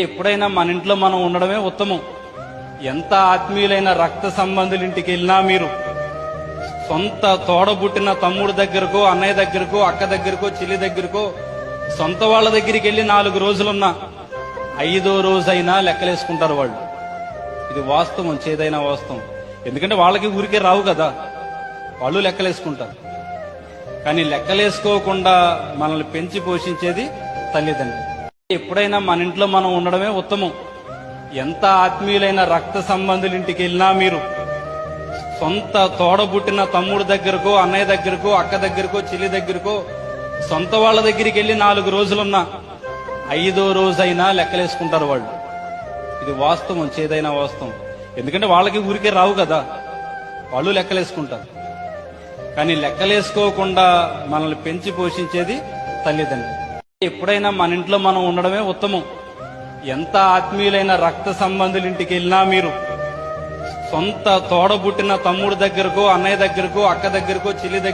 ఎప్పుడైనా మన ఇంట్లో మనం ఉండడమే ఉత్తమం. ఎంత ఆత్మీయులైన రక్త సంబంధుల ఇంటికి వెళ్ళినా మీరు సొంత తోడబుట్టిన తమ్ముడు దగ్గరకో అన్నయ్య దగ్గరకో అక్క దగ్గరకో చెల్లి దగ్గరకో సొంత వాళ్ళ దగ్గరికి వెళ్ళి నాలుగు రోజులున్నా ఐదో రోజైనా లెక్కలేసుకుంటారు వాళ్ళు. ఇది వాస్తవం చేదైన వాస్తవం. ఎందుకంటే వాళ్ళకి ఊరికే రావు కదా. వాళ్ళు లెక్కలేసుకుంటారు. కానీ లెక్కలేసుకోకుండా మనల్ని పెంచి పోషించేది తల్లిదండ్రులు. ఎప్పుడైనా మన ఇంట్లో మనం ఉండడమే ఉత్తమం. ఎంత ఆత్మీయులైన రక్త సంబంధుల ఇంటికి వెళ్ళినా మీరు సొంత తోడబుట్టిన తమ్ముడు దగ్గరకో అన్నయ్య దగ్గరకో అక్క దగ్గరకో చెల్లి దగ్గరకో సొంత వాళ్ళ దగ్గరికి వెళ్ళి నాలుగు రోజులున్నా ఐదో రోజైనా లెక్కలేసుకుంటారు వాళ్ళు. ఇది వాస్తవం చేదైనా వాస్తవం. ఎందుకంటే వాళ్ళకి ఊరికే రావు కదా. వాళ్ళు లెక్కలేసుకుంటారు. కానీ లెక్కలేసుకోకుండా మనల్ని పెంచి పోషించేది తల్లిదండ్రులు. ఎప్పుడైనా మన ఇంట్లో మనం ఉండడమే ఉత్తమం. ఎంత ఆత్మీయులైన రక్త సంబంధుల ఇంటికి వెళ్ళినా మీరు సొంత తోడబుట్టిన తమ్ముడు దగ్గరకో అన్నయ్య దగ్గరకో అక్క దగ్గరకో చెల్లి దగ్గర